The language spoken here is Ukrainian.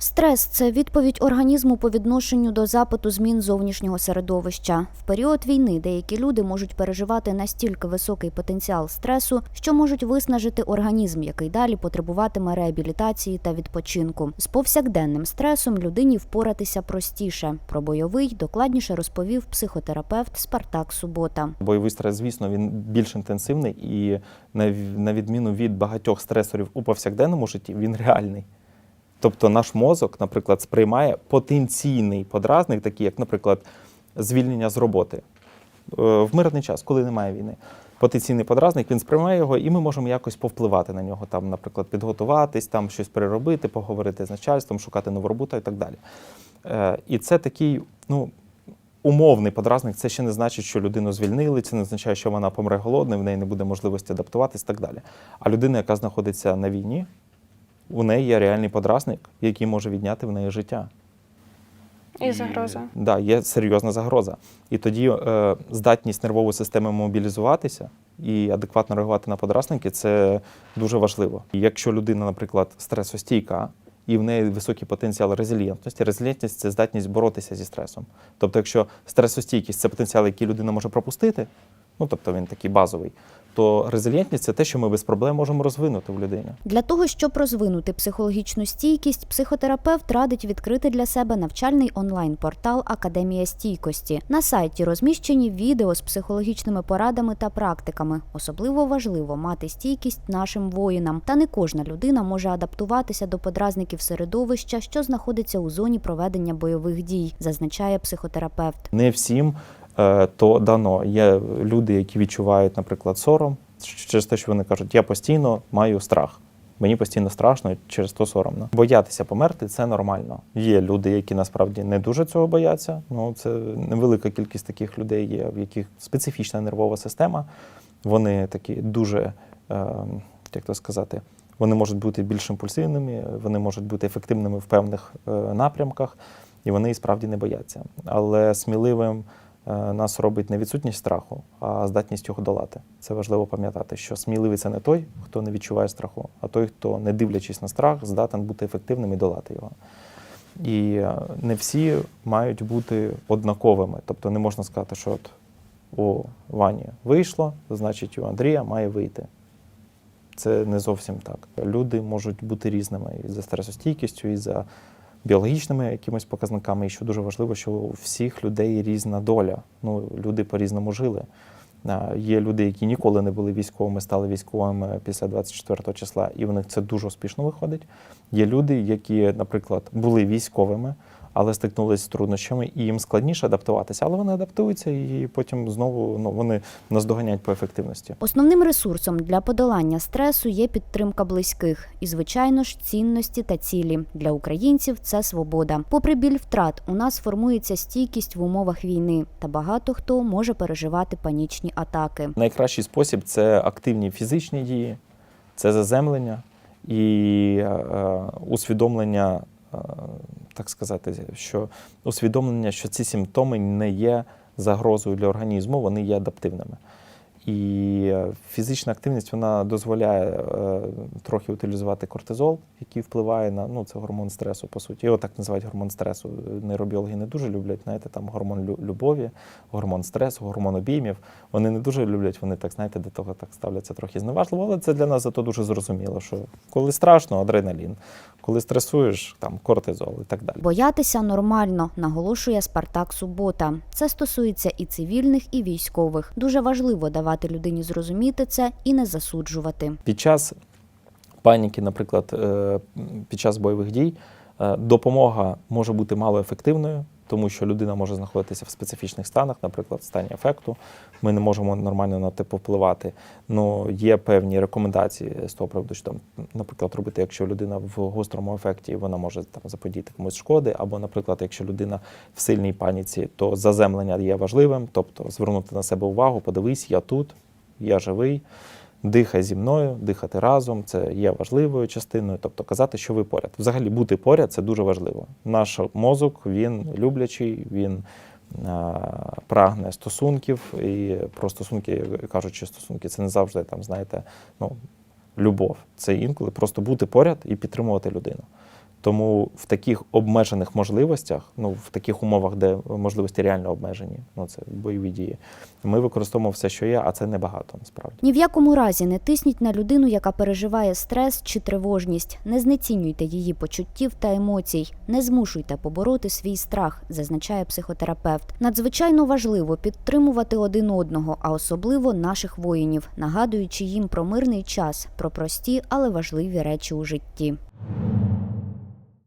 Стрес це відповідь організму по відношенню до запиту змін зовнішнього середовища. В період війни деякі люди можуть переживати настільки високий потенціал стресу, що можуть виснажити організм, який далі потребуватиме реабілітації та відпочинку. З повсякденним стресом людині впоратися простіше. Про бойовий докладніше розповів психотерапевт Спартак Субота. Бойовий стрес, звісно, він більш інтенсивний і на відміну від багатьох стресорів у повсякденному житті, він реальний. Тобто наш мозок, наприклад, сприймає потенційний подразник, такий як, наприклад, звільнення з роботи е, в мирний час, коли немає війни. Потенційний подразник, він сприймає його, і ми можемо якось повпливати на нього, там, наприклад, підготуватись, там щось переробити, поговорити з начальством, шукати нову роботу і так далі. Е, І це такий, ну, умовний подразник, це ще не значить, що людину звільнили, це не означає, що вона помре голодною, в неї не буде можливості адаптуватись і так далі. А людина, яка знаходиться на війні, у неї є реальний подразник, який може відняти в неї життя. І загроза. Да, є серйозна загроза. І тоді е, здатність нервової системи мобілізуватися і адекватно реагувати на подразники це дуже важливо. І якщо людина, наприклад, стресостійка, і в неї високий потенціал резилієнтності, резилієнтність це здатність боротися зі стресом. Тобто, якщо стресостійкість це потенціал, який людина може пропустити, ну тобто він такий базовий, то резилієнтність це те, що ми без проблем можемо розвинути в людині. Для того, щоб розвинути психологічну стійкість, психотерапевт радить відкрити для себе навчальний онлайн-портал Академія стійкості. На сайті розміщені відео з психологічними порадами та практиками. Особливо важливо мати стійкість нашим воїнам. Та не кожна людина може адаптуватися до подразників середовища, що знаходиться у зоні проведення бойових дій, зазначає психотерапевт. Не всім то дано. Є люди, які відчувають, наприклад, сором через те, що вони кажуть, я постійно маю страх. Мені постійно страшно, через то соромно. Боятися померти це нормально. Є люди, які насправді не дуже цього бояться. Ну це невелика кількість таких людей є, в яких специфічна нервова система. Вони такі дуже, е, як то сказати, вони можуть бути більш імпульсивними, вони можуть бути ефективними в певних е, напрямках, і вони і справді не бояться. Але сміливим е, нас робить не відсутність страху, а здатність його долати. Це важливо пам'ятати, що сміливий це не той, хто не відчуває страху, а той, хто, не дивлячись на страх, здатен бути ефективним і долати його. І е, не всі мають бути однаковими. Тобто не можна сказати, що от у Вані вийшло, значить у Андрія має вийти. Це не зовсім так. Люди можуть бути різними і за стресостійкістю, і за біологічними якимись показниками. І що дуже важливо, що у всіх людей різна доля. Ну, люди по-різному жили. Є люди, які ніколи не були військовими, стали військовими після 24 числа, і в них це дуже успішно виходить. Є люди, які, наприклад, були військовими, але стикнулися з труднощами, і їм складніше адаптуватися, але вони адаптуються і потім знову ну, вони наздоганяють по ефективності. Основним ресурсом для подолання стресу є підтримка близьких і, звичайно ж, цінності та цілі для українців. Це свобода. Попри біль втрат, у нас формується стійкість в умовах війни, та багато хто може переживати панічні атаки. Найкращий спосіб це активні фізичні дії, це заземлення і е, е, усвідомлення, е, так сказати, що усвідомлення, що ці симптоми не є загрозою для організму, вони є адаптивними. І е, фізична активність вона дозволяє е, трохи утилізувати кортизол, який впливає на ну це гормон стресу, по суті. Його так називають гормон стресу. Нейробіологи не дуже люблять. Знаєте, там гормон любові, гормон стресу, гормон обіймів. Вони не дуже люблять. Вони так знаєте, до того так ставляться трохи зневажливо, але це для нас зато дуже зрозуміло. Що коли страшно, адреналін, коли стресуєш, там кортизол і так далі. Боятися нормально, наголошує Спартак Субота. Це стосується і цивільних, і військових. Дуже важливо давати людині зрозуміти це і не засуджувати. Під час паніки, наприклад, е, під час бойових дій, е, допомога може бути малоефективною, тому що людина може знаходитися в специфічних станах, наприклад, в стані ефекту. Ми не можемо нормально на те повпливати. Ну, є певні рекомендації з того приводу, що там, наприклад, робити, якщо людина в гострому ефекті, вона може там заподіяти комусь шкоди, або, наприклад, якщо людина в сильній паніці, то заземлення є важливим, тобто звернути на себе увагу, подивись, я тут, я живий. Дихай зі мною, дихати разом це є важливою частиною, тобто казати, що ви поряд. Взагалі бути поряд це дуже важливо. Наш мозок він люблячий, він а, прагне стосунків, і про стосунки кажучи, стосунки це не завжди там, знаєте, ну, любов. Це інколи просто бути поряд і підтримувати людину. Тому в таких обмежених можливостях, ну в таких умовах, де можливості реально обмежені, ну це бойові дії, ми використовуємо все, що є, а це небагато насправді. Ні в якому разі не тисніть на людину, яка переживає стрес чи тривожність. Не знецінюйте її почуттів та емоцій, не змушуйте побороти свій страх, зазначає психотерапевт. Надзвичайно важливо підтримувати один одного, а особливо наших воїнів, нагадуючи їм про мирний час, про прості, але важливі речі у житті.